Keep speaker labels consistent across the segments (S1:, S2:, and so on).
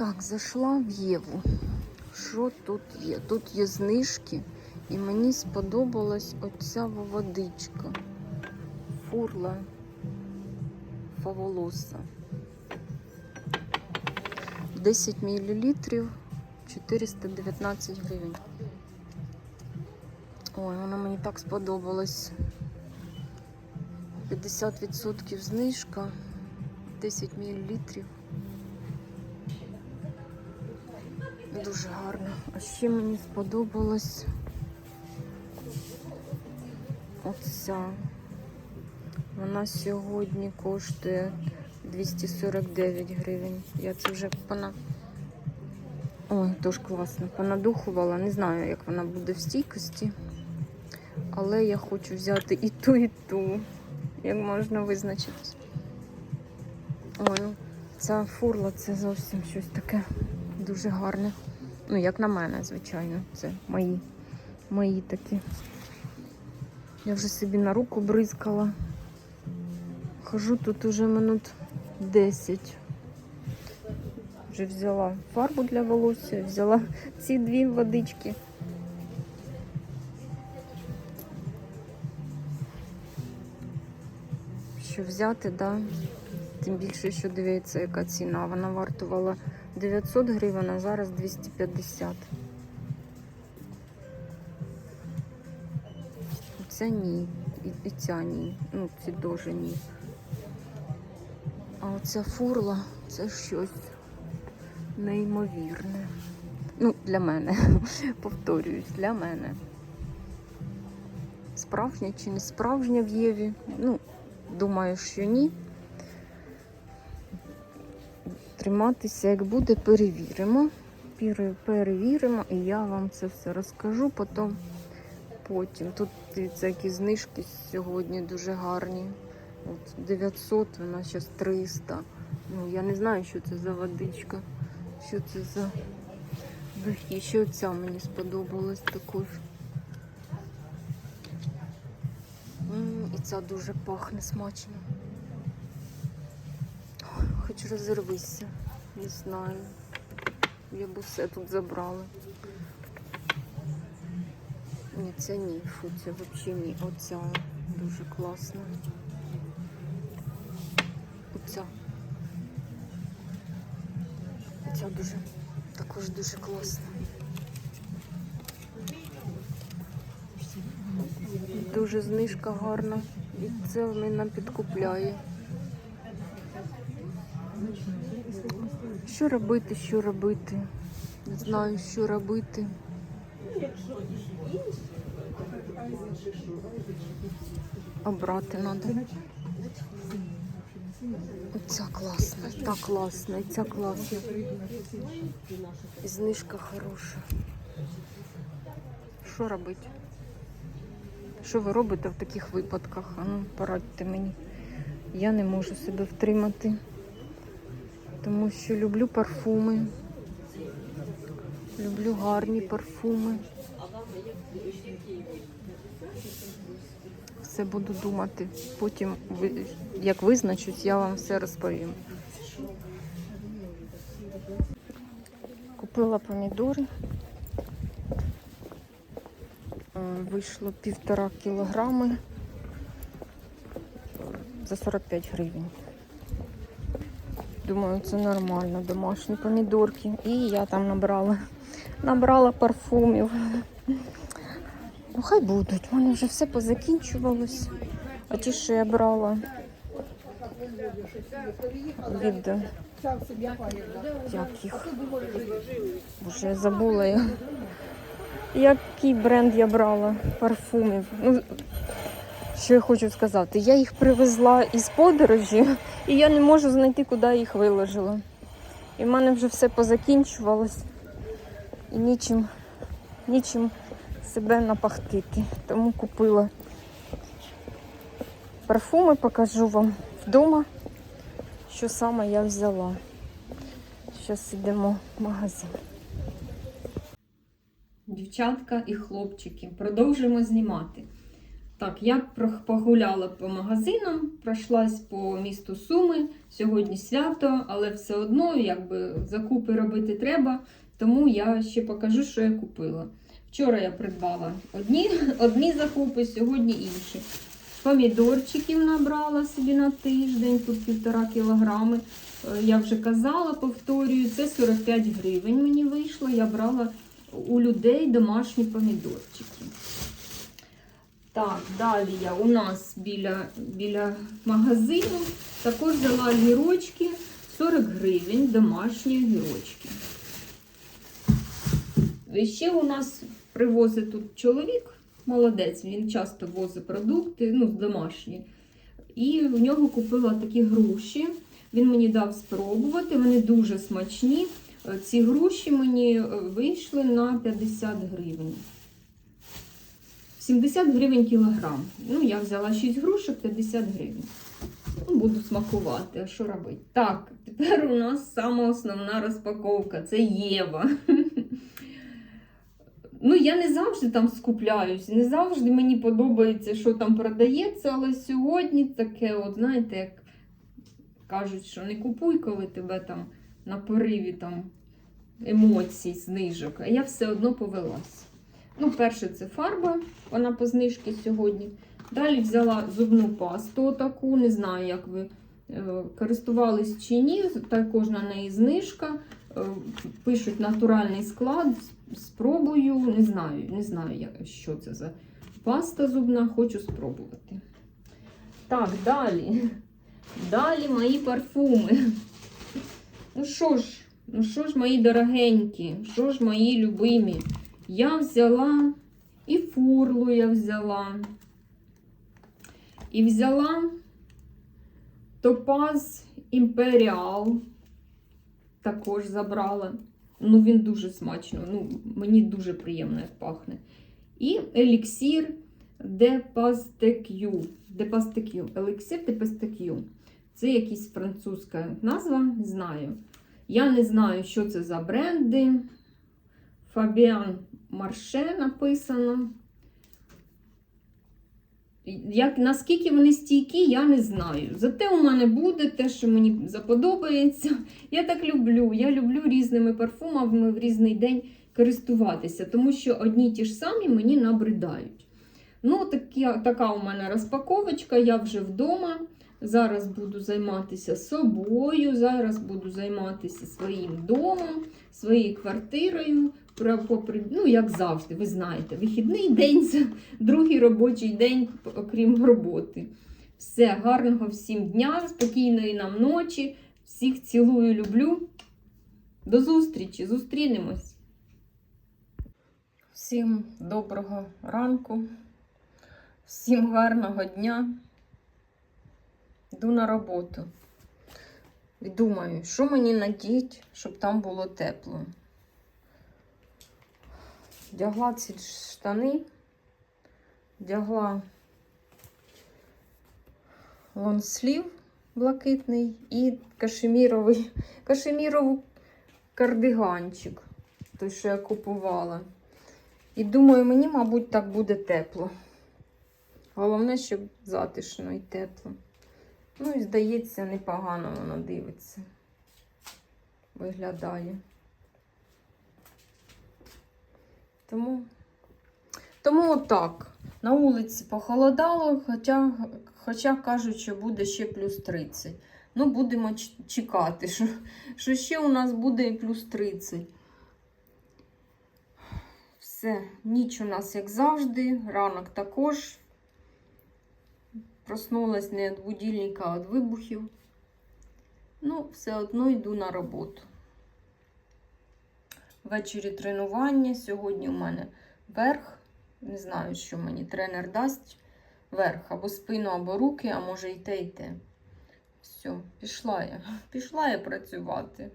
S1: Так, зайшла в Єву. Що тут є? Тут є знижки, і мені сподобалась оця водичка. Фурла фаволоса. 10 мл 419 гривень. Ой, вона мені так сподобалась. 50% знижка, 10 мл. Дуже гарно. А ще мені сподобалась оця. Вона сьогодні коштує 249 гривень. Я це вже пона... Ой, теж класно. Понадухувала. Не знаю, як вона буде в стійкості. Але я хочу взяти і ту, і ту. Як можна визначитись. Ой, ця фурла це зовсім щось таке дуже гарне. Ну, як на мене, звичайно. Це мої, мої такі. Я вже собі на руку бризкала. Хожу тут уже минут 10. Вже взяла фарбу для волосся, взяла ці дві водички. Що взяти, да? Тим більше, що дивіться, яка ціна. Вона вартувала 900 гривень, а зараз 250. Це ні. І, і ця ні. Ну, ці теж ні. А оця фурла це щось неймовірне. Ну, для мене. Повторююсь, для мене. Справжня чи не справжня в Єві? Ну, думаю, що ні. Триматися, як буде, перевіримо. Перевіримо, і я вам це все розкажу потім. Потім. Тут дивіться, які знижки сьогодні дуже гарні. От 900, вона зараз 300. Ну, я не знаю, що це за водичка. Що це за духи. Ще оця мені сподобалась також. І ця дуже пахне смачно. Хоч розірвися, не знаю. Я б все тут забрала. Ні, це ні, фу, це взагалі ні. Оця дуже класна. Оця. Оця дуже, також дуже класна. Дуже знижка гарна. І це мене підкупляє. Що робити, що робити? Не знаю, що робити. Обрати треба. Ця класна, та класна, ця класна. І знижка хороша. Що робити? Що ви робите в таких випадках? А ну, порадьте мені. Я не можу себе втримати, тому що люблю парфуми. Люблю гарні парфуми. Все буду думати. Потім, як визначусь, я вам все розповім. Купила помідори. Е, Вийшло півтора кілограми за 45 гривень. Думаю, це нормально, домашні помідорки. І я там набрала, набрала парфумів. Ну, хай будуть. У мене вже все позакінчувалось. А ті, що я брала від як їх? Боже, забула я. Який бренд я брала парфумів. Ну, що я хочу сказати? Я їх привезла із подорожі, і я не можу знайти, куди їх виложила. І в мене вже все позакінчувалось. І нічим, нічим себе напахтити. Тому купила парфуми, покажу вам вдома, що саме я взяла. Зараз йдемо в магазин. Дівчатка і хлопчики, продовжуємо знімати.
S2: Так, я погуляла по магазинам, пройшлась по місту Суми. Сьогодні свято, але все одно якби закупи робити треба. Тому я ще покажу, що я купила. Вчора я придбала одні, одні закупи, сьогодні інші. Помідорчиків набрала собі на тиждень, тут півтора кілограми. Е, Я вже казала, повторюю, це 45 гривень мені вийшло. Я брала у людей домашні помідорчики. Так, далі я у нас біля, біля магазину також взяла огірочки 40 гривень, домашні огірочки. І ще у нас привозить тут чоловік, молодець, він часто возить продукти, ну, домашні. І в нього купила такі груші. Він мені дав спробувати, вони дуже смачні. Е, Ці груші мені е, вийшли на 50 гривень. 70 гривень кілограм. Ну, я взяла 6 грушок, 50 гривень. Ну, буду смакувати, а що робити? Так, тепер у нас сама основна розпаковка це Єва. Ну, я не завжди там скупляюсь, не завжди мені подобається, що там продається, але сьогодні таке, от знаєте, як кажуть, що не купуй, коли тебе там на пориві там емоцій, знижок, а я все одно повелась. Ну, перше, це фарба, вона по знижці сьогодні. Далі взяла зубну пасту таку, не знаю, як ви е, користувались чи ні. Також на неї знижка. Е, Пишуть натуральний склад. Спробую, не знаю, не знаю, що це за паста зубна, хочу спробувати. Так, далі. Далі мої парфуми. Ну що ж, ну що ж, мої дорогенькі, що ж мої любимі? Я взяла і фурлу я взяла. І взяла Топаз Імперіал. Також забрала. Ну, він дуже смачно. Ну, мені дуже приємно, як пахне. І еліксір де Пастекю. Де Пастекю. Еліксир де Пастекю. Це якась французька назва, знаю. Я не знаю, що це за бренди. Фабіан Марше написано. Як, наскільки вони стійкі, я не знаю. Зате у мене буде те, що мені заподобається. Я так люблю. Я люблю різними парфумами в різний день користуватися, тому що одні ті ж самі мені набридають. Ну, такі, така у мене розпаковочка, я вже вдома. Зараз буду займатися собою, зараз буду займатися своїм домом, своєю квартирою. Ну, як завжди, ви знаєте, вихідний день це другий робочий день, окрім роботи. Все, гарного всім дня, спокійної нам ночі. Всіх цілую, люблю. До зустрічі, зустрінемось. Всім доброго ранку, всім гарного дня. Йду на роботу. І думаю, що мені надіть, щоб там було тепло. Вдягла ці штани, вдягла лонслів блакитний і кашеміровий, кашеміровий кардиганчик, той, що я купувала. І думаю, мені, мабуть, так буде тепло. Головне, щоб затишно і тепло. Ну і здається, непогано воно дивиться. Виглядає. Тому, тому отак. На вулиці похолодало, хоча, хоча кажуть, що буде ще плюс 30. Ну, будемо чекати, що, що ще у нас буде і плюс 30. Все, ніч у нас, як завжди, ранок також. Проснулась не від будильника, а від вибухів. Ну, все одно йду на роботу. Ввечері тренування. Сьогодні у мене верх. Не знаю, що мені тренер дасть. Верх або спину, або руки, а може і те, і те. Все, пішла я. Пішла я працювати.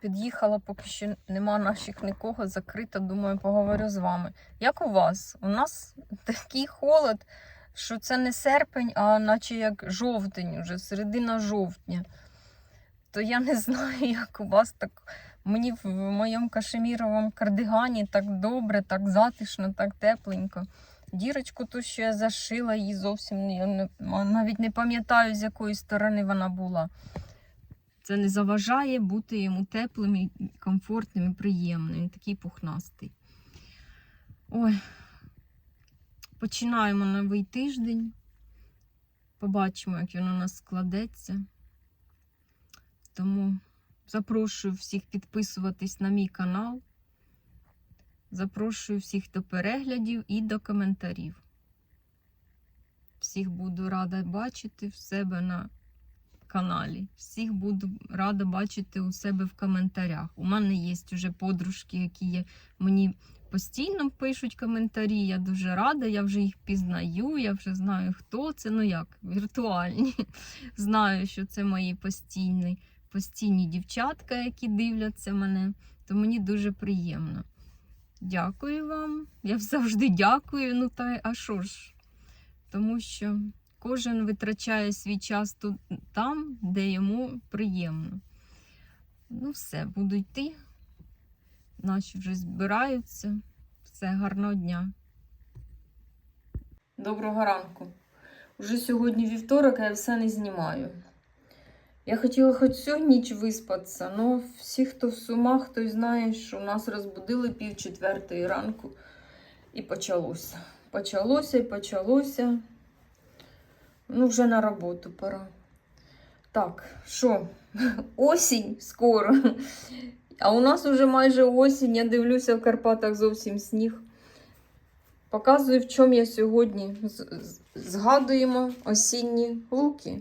S2: Під'їхала, поки що нема наших нікого, закрита. Думаю, поговорю з вами. Як у вас? У нас такий холод, що це не серпень, а наче як жовтень, уже середина жовтня. То я не знаю, як у вас так
S1: Мені в моєму кашеміровому кардигані так добре, так затишно, так тепленько. Дірочку ту, що я зашила, її зовсім я не- навіть не пам'ятаю, з якої сторони вона була. Це не заважає бути йому теплим, і комфортним і приємним. Він такий пухнастий. Ой, починаємо новий тиждень. Побачимо, як він у нас складеться. Тому запрошую всіх підписуватись на мій канал. Запрошую всіх до переглядів і до коментарів. Всіх буду рада бачити в себе на каналі. Всіх буду рада бачити у себе в коментарях. У мене є вже подружки, які є, мені постійно пишуть коментарі. Я дуже рада, я вже їх пізнаю, я вже знаю, хто це. Ну як, віртуальні. Знаю, що це мої постійні, постійні дівчатка, які дивляться мене. То мені дуже приємно. Дякую вам. Я завжди дякую. Ну та а що ж? Тому що кожен витрачає свій час тут, там, де йому приємно. Ну, все, буду йти. Наші вже збираються. Все, гарного дня. Доброго ранку. Уже сьогодні вівторок, а я все не знімаю. Я хотіла хоч всю ніч виспатися, але всі, хто в сумах, той знає, що нас розбудили пів четвертої ранку. І почалося. Почалося і почалося. Ну, вже на роботу пора. Так, що? Осінь скоро. А у нас уже майже осінь. Я дивлюся в Карпатах зовсім сніг. Показую, в чому я сьогодні. Згадуємо осінні луки.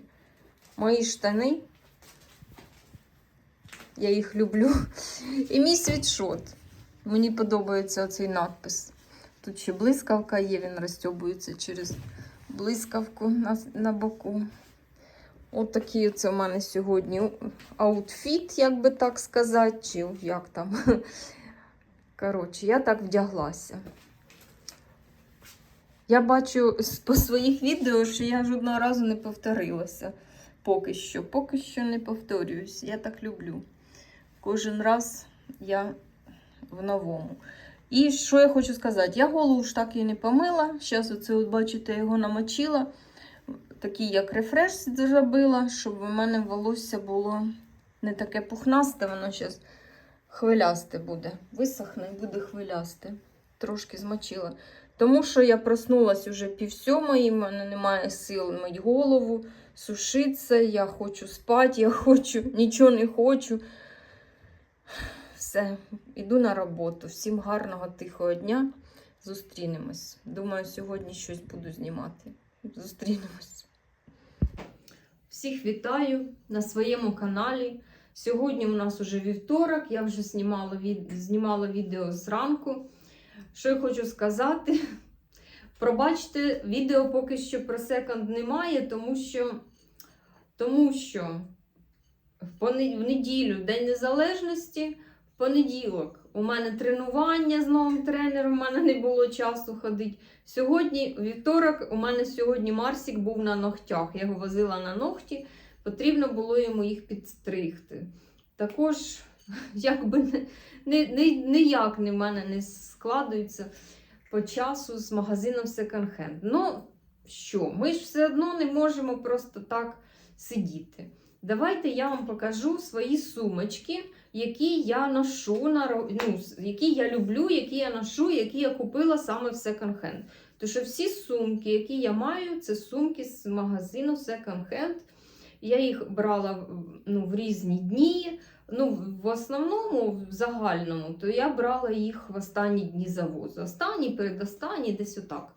S1: Мої штани. Я їх люблю. І мій світшот. Мені подобається цей надпис. Тут ще блискавка є, він розтьобується через блискавку на, на боку. От такий оце у мене сьогодні аутфіт, як би так сказати, чи як там. Коротше, я так вдяглася. Я бачу по своїх відео, що я жодного разу не повторилася. Поки що. Поки що не повторююсь. Я так люблю. Кожен раз я в новому. І що я хочу сказати? Я голову ж так і не помила. Зараз, оце, от бачите, його намочила. Такий як рефреш зробила, щоб у мене волосся було не таке пухнасте, воно зараз хвилясте буде. Висохне і буде хвилясте. Трошки змочила. Тому що я проснулась уже пів сьомої, в мене немає сил мить голову, сушитися, я хочу спати, я хочу, нічого не хочу. Все, іду на роботу. Всім гарного тихого дня. Зустрінемось. Думаю, сьогодні щось буду знімати. Зустрінемось. Всіх вітаю на своєму каналі. Сьогодні у нас уже вівторок, я вже знімала, від... знімала відео зранку. Що я хочу сказати? Пробачте, відео поки що про секонд немає, тому що, тому що в, поне- в неділю День Незалежності, в понеділок у мене тренування з новим тренером, у мене не було часу ходити. Сьогодні, вівторок, у мене сьогодні Марсік був на ногтях. Я його возила на ногті, потрібно було йому їх підстригти. Також, якби не, не, ніяк не в мене не складується по часу з магазином Second Hand. Ну, що, ми ж все одно не можемо просто так сидіти. Давайте я вам покажу свої сумочки, які я ношу, ну, які я люблю, які я ношу, які я купила саме в Hand. Тому що всі сумки, які я маю, це сумки з магазину Second Hand. Я їх брала ну, в різні дні. Ну, в основному, в загальному, то я брала їх в останні дні завозу. Останні, передостанні, десь отак.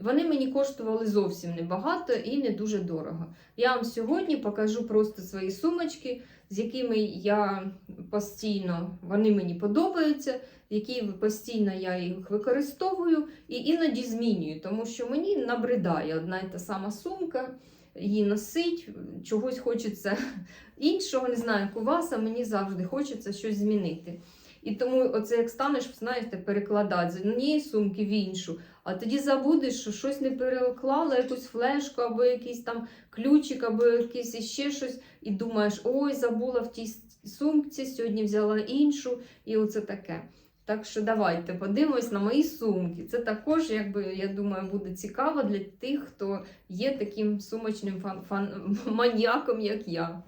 S1: Вони мені коштували зовсім небагато і не дуже дорого. Я вам сьогодні покажу просто свої сумочки, з якими я постійно вони мені подобаються, які постійно я їх використовую і іноді змінюю, тому що мені набридає одна і та сама сумка, її носить, чогось хочеться іншого, не знаю, як у вас, а мені завжди хочеться щось змінити. І тому оце як станеш, знаєте, перекладати з однієї сумки в іншу, а тоді забудеш, що щось не переклала, якусь флешку, або якийсь там ключик, або якийсь іще щось, і думаєш, ой, забула в тій
S2: сумці, сьогодні взяла іншу, і оце таке. Так що давайте подивимось на мої сумки. Це також, якби я думаю, буде цікаво для тих, хто є таким сумочним фан- фан- маніаком, як я.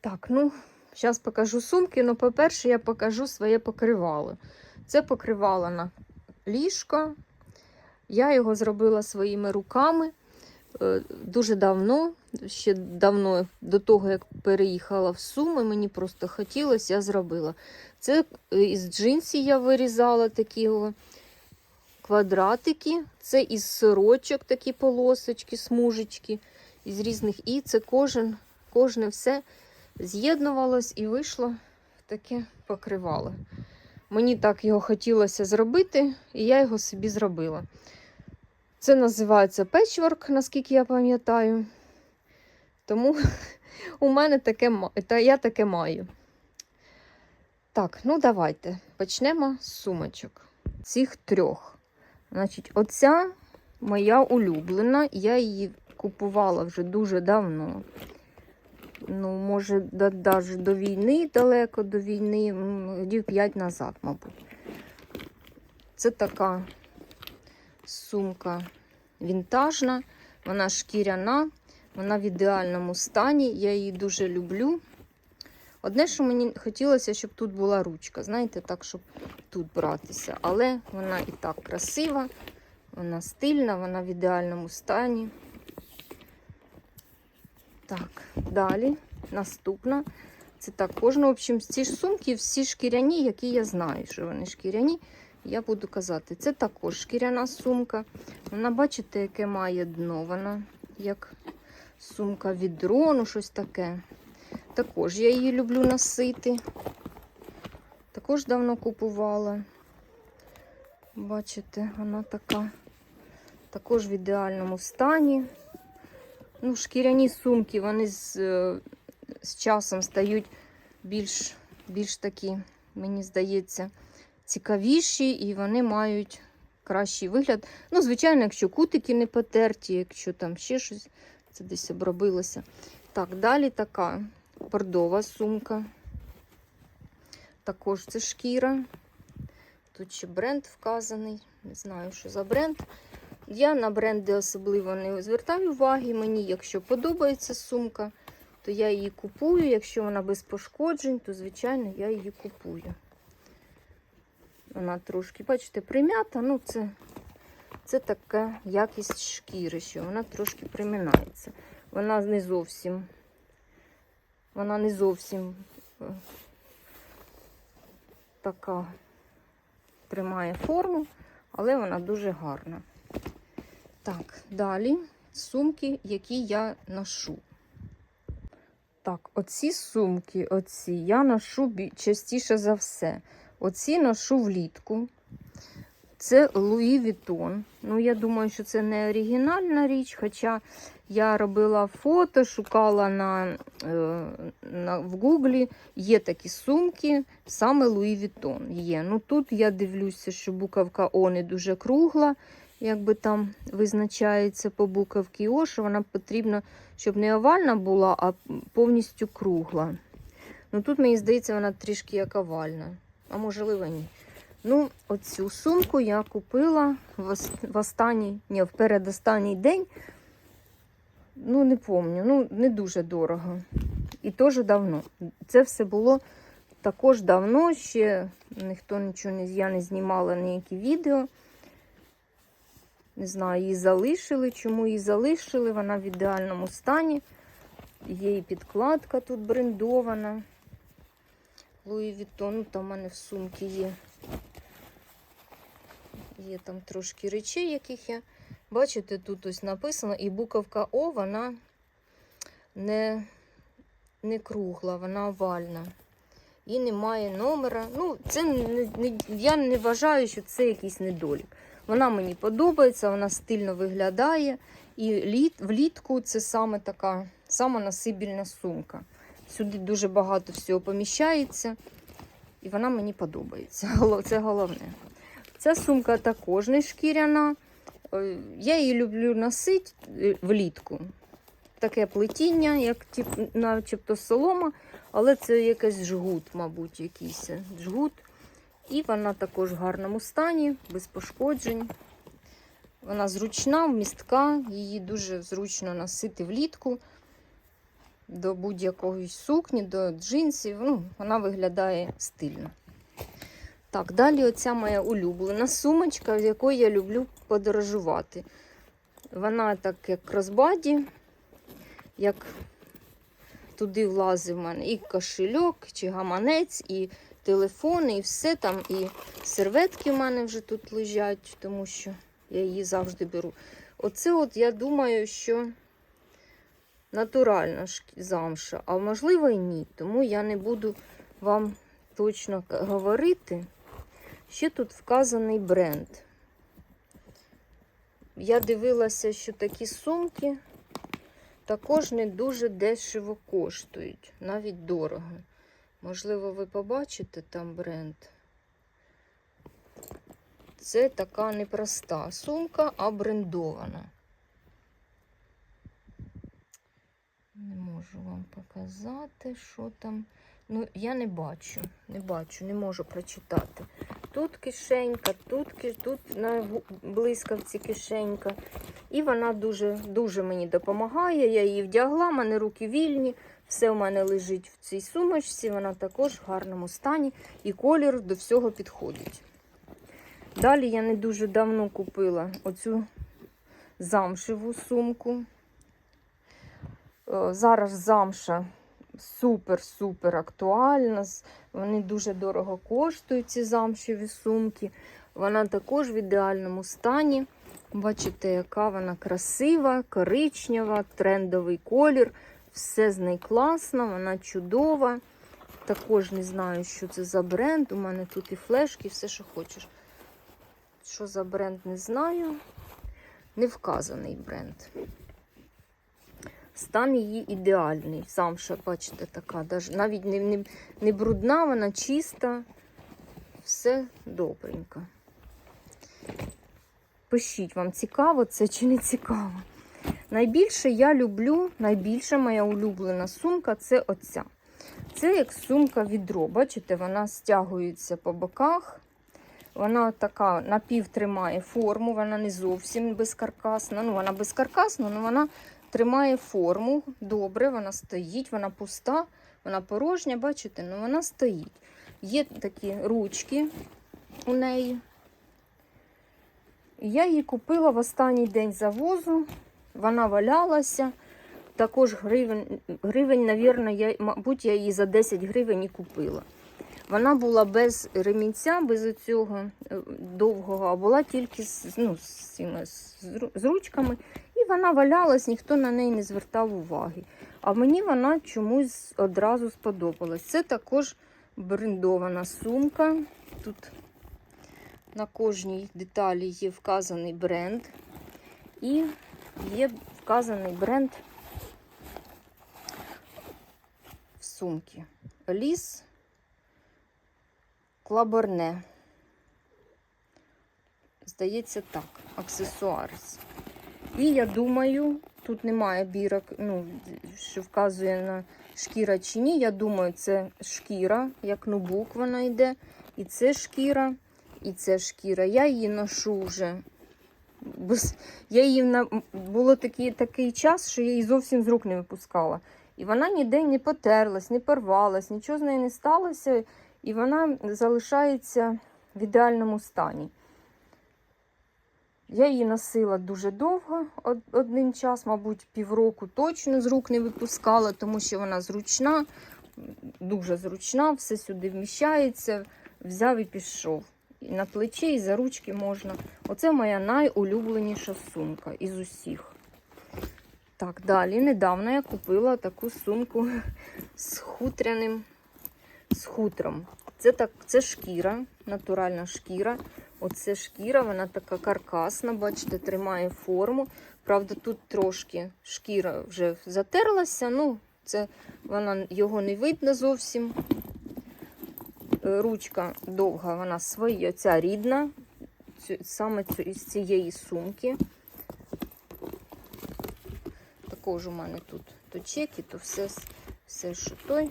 S1: Так, ну, зараз покажу сумки. Ну, по-перше, я покажу своє покривало. Це покривало на ліжко. Я його зробила своїми руками е, дуже давно, ще давно, до того, як переїхала в Суми, мені просто хотілося, я зробила. Це е, із джинсів я вирізала такі квадратики. Це із сорочок такі полосочки, смужечки, із різних. І це кожен, кожне все з'єднувалось і вийшло таке покривало. Мені так його хотілося зробити, і я його собі зробила. Це називається печворк, наскільки я пам'ятаю. Тому у мене таке та я таке маю. Так, ну давайте почнемо з сумочок. Цих трьох. Значить, оця моя улюблена. Я її купувала вже дуже давно. Ну, може, навіть до війни, далеко до війни, років 5 назад, мабуть. Це така сумка вінтажна, вона шкіряна, вона в ідеальному стані. Я її дуже люблю. Одне, що мені хотілося, щоб тут була ручка, знаєте, так, щоб тут братися. Але вона і так красива, вона стильна, вона в ідеальному стані. Так, далі. Наступна. Це також, ну, в общем, ці ж сумки, всі шкіряні, які я знаю, що вони шкіряні. Я буду казати, це також шкіряна сумка. Вона, бачите, яке має дно. Вона як сумка від дрону, щось таке. Також я її люблю носити. Також давно купувала. Бачите, вона така, також в ідеальному стані. Ну, шкіряні сумки, вони з, е, з часом стають більш, більш такі, мені здається, цікавіші, і вони мають кращий вигляд. Ну, звичайно, якщо кутики не потерті, якщо там ще щось, це десь обробилося. Так, далі така бордова сумка. Також це шкіра. Тут ще бренд вказаний. Не знаю, що за бренд. Я на бренди особливо не звертаю уваги. Мені, якщо подобається сумка, то я її купую. Якщо вона без пошкоджень, то, звичайно, я її купую. Вона трошки, бачите, прим'ята. Ну, це, це така якість шкіри, що вона трошки приминається. Вона не зовсім, вона не зовсім е, така тримає форму, але вона дуже гарна. Так, далі сумки, які я ношу. Так, оці сумки, оці я ношу частіше за все. Оці ношу влітку. Це Луї Вітон. Ну, я думаю, що це не оригінальна річ, хоча я робила фото, шукала на, е, на, в Гуглі. Є такі сумки, саме Луї Вітон є. Ну, тут я дивлюся, що буковка О не дуже кругла якби там визначається по буковці О, що вона потрібна, щоб не овальна була, а повністю кругла. Ну тут, мені здається, вона трішки як овальна, а можливо ні. Ну, оцю сумку я купила в, останній, ні, в передостанній день. Ну, не пам'ятаю, ну, не дуже дорого. І теж давно. Це все було також давно, ще ніхто нічого не я не знімала ніякі відео. Не знаю, її залишили. Чому її залишили? Вона в ідеальному стані. Є і підкладка тут брендована. Луї Віттон, ну там в мене в сумці є. Є там трошки речей, яких я. Бачите, тут ось написано, і буковка О, вона не, не кругла, вона овальна. І немає номера. Ну, це не, не, я не вважаю, що це якийсь недолік. Вона мені подобається, вона стильно виглядає. І літ, влітку це саме така сама насибільна сумка. Сюди дуже багато всього поміщається, і вона мені подобається. Це головне. Ця сумка також не шкіряна. Е, Я її люблю носити е, влітку. таке плетіння, як начебто солома, але це якийсь жгут, мабуть, якийсь жгут. І вона також в гарному стані, без пошкоджень. Вона зручна, вмістка, її дуже зручно носити влітку до будь-якої сукні, до джинсів. Ну, вона виглядає стильно. Так, далі оця моя улюблена сумочка, з якою я люблю подорожувати. Вона так як кросбаді, як туди влазив в мене і кошельок, чи гаманець, і телефон, і все там, і серветки в мене вже тут лежать, тому що я її завжди беру. Оце от я думаю, що натуральна замша, а можливо і ні. Тому я не буду вам точно говорити. Ще тут вказаний бренд. Я дивилася, що такі сумки також не дуже дешево коштують, навіть дорого. Можливо, ви побачите там бренд. Це така непроста сумка, а брендована. Не можу вам показати, що там. Ну, я не бачу, не бачу, не можу прочитати. Тут кишенька, тут, тут на блискавці кишенька. І вона дуже, дуже мені допомагає. Я її вдягла, в мене руки вільні, все в мене лежить в цій сумочці, вона також в гарному стані і колір до всього підходить. Далі я не дуже давно купила оцю замшеву сумку. Е, Зараз замша супер-супер актуальна. Вони дуже дорого коштують, ці замшеві сумки. Вона також в ідеальному стані. Бачите, яка вона красива, коричнева, трендовий колір. Все з неї класно, вона чудова. Також не знаю, що це за бренд. У мене тут і флешки, і все, що хочеш. Що за бренд, не знаю. Не вказаний бренд. Стан її ідеальний. Замша, бачите, така. Навіть не, не, не брудна, вона чиста. Все добренько. Пишіть, вам цікаво це чи не цікаво. Найбільше я люблю, найбільша моя улюблена сумка це оця. Це як сумка відро. Бачите, вона стягується по боках. Вона така напів тримає форму, вона не зовсім безкаркасна. Ну, вона безкаркасна, але вона тримає форму добре, вона стоїть, вона пуста, вона порожня, бачите, ну вона стоїть. Є такі ручки у неї. Я її купила в останній день завозу. Вона валялася. Також гривень, гривень, навірно, я, мабуть, я її за 10 гривень і купила. Вона була без ремінця, без цього е, довгого, а була тільки з, ну, з, з ручками. І вона валялась, ніхто на неї не звертав уваги. А мені вона чомусь одразу сподобалась. Це також брендована сумка. Тут на кожній деталі є вказаний бренд. І є вказаний бренд в сумці. Ліс Клаборне. Здається, так, аксесуарс. І я думаю, тут немає бірок, ну, що вказує на шкіра чи ні. Я думаю, це шкіра, як нубук вона йде. І це шкіра, і це шкіра. Я її ношу вже. Я її на... Було такий, такий час, що я її зовсім з рук не випускала. І вона ніде не потерлась, не порвалась, нічого з нею не сталося. І вона залишається в ідеальному стані. Я її носила дуже довго, один час, мабуть, півроку точно з рук не випускала, тому що вона зручна, дуже зручна, все сюди вміщається, взяв і пішов. І на плечі, і за ручки можна. Оце моя найулюбленіша сумка із усіх. Так, далі. Недавно я купила таку сумку з хутряним з хутром. Це так, це шкіра, натуральна шкіра. Оце шкіра, вона така каркасна, бачите, тримає форму. Правда, тут трошки шкіра вже затерлася. Ну, це вона його не видно зовсім. Е, Ручка довга, вона своя, ця рідна, саме із цієї сумки. Також у мене тут. То чеки, то все, все що той.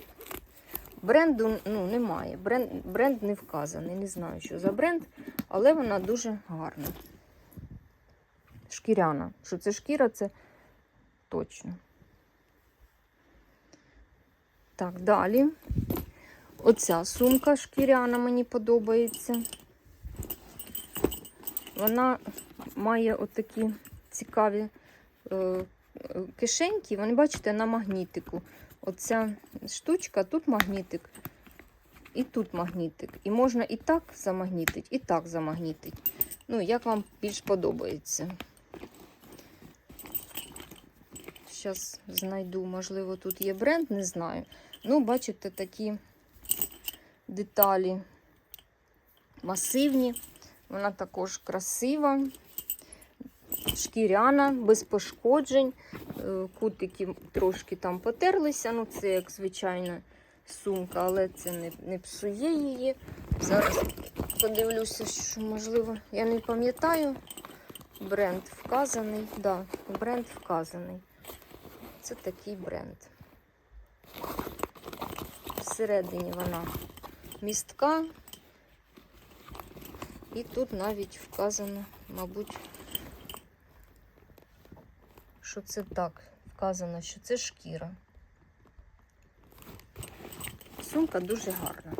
S1: Бренду ну, немає. Бренд, бренд не вказаний. Не знаю, що за бренд, але вона дуже гарна. Шкіряна. Що це шкіра, це точно. Так, далі. Оця сумка шкіряна мені подобається. Вона має отакі цікаві е, кишеньки. Вони, бачите, на магнітику. Оця штучка, тут магнітик, і тут магнітик. І можна і так замагнітити, і так замагнітити. Ну, як вам більш подобається. Зараз знайду, можливо, тут є бренд, не знаю. Ну, бачите, такі деталі масивні. Вона також красива, шкіряна, без пошкоджень. Е, Кутики трошки там потерлися. Ну, це як звичайна сумка, але це не, не псує її. Зараз подивлюся, що можливо, я не пам'ятаю. Бренд вказаний. Да, бренд вказаний. Це такий бренд. Всередині вона містка. І тут навіть вказано, мабуть, що це так. Вказано, що це шкіра. Сумка дуже гарна.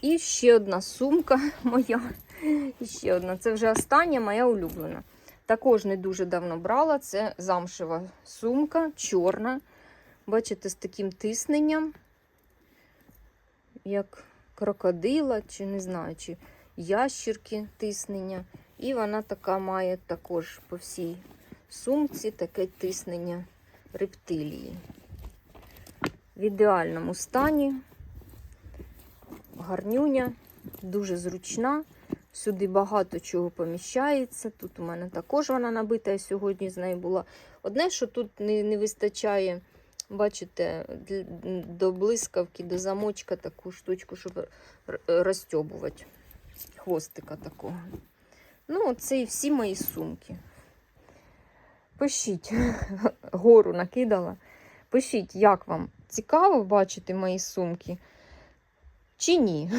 S1: І ще одна сумка моя. І ще одна. Це вже остання моя улюблена. Також не дуже давно брала. Це замшева сумка, чорна. Бачите, з таким тисненням, як крокодила, чи не знаю, чи ящірки тиснення. І вона така має також по всій сумці таке тиснення рептилії. В ідеальному стані. Гарнюня, дуже зручна. Сюди багато чого поміщається. Тут у мене також вона набита, я сьогодні з нею була. Одне, що тут не, не вистачає, бачите, до блискавки, до замочка таку штучку, щоб розтьобувати. Хвостика такого. Ну, це і всі мої сумки. Пишіть, гору накидала. Пишіть, як вам цікаво бачити мої сумки, чи ні.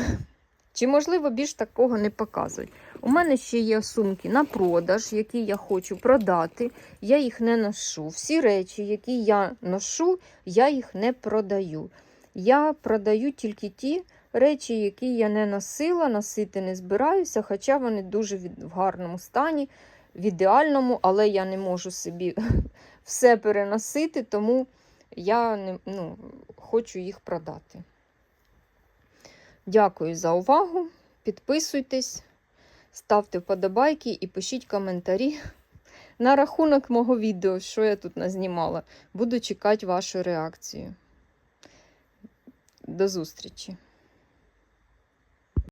S1: Чи, можливо, більш такого не показують. У мене ще є сумки на продаж, які я хочу продати. Я їх не ношу. Всі речі, які я ношу, я їх не продаю. Я продаю тільки ті речі, які я не носила, носити не збираюся, хоча вони дуже в гарному стані, в ідеальному, але я не можу собі все переносити, тому я не, ну, хочу їх продати. Дякую за увагу. Підписуйтесь, ставте вподобайки і пишіть коментарі на рахунок мого відео, що я тут назнімала. Буду чекати вашу реакцію. До зустрічі!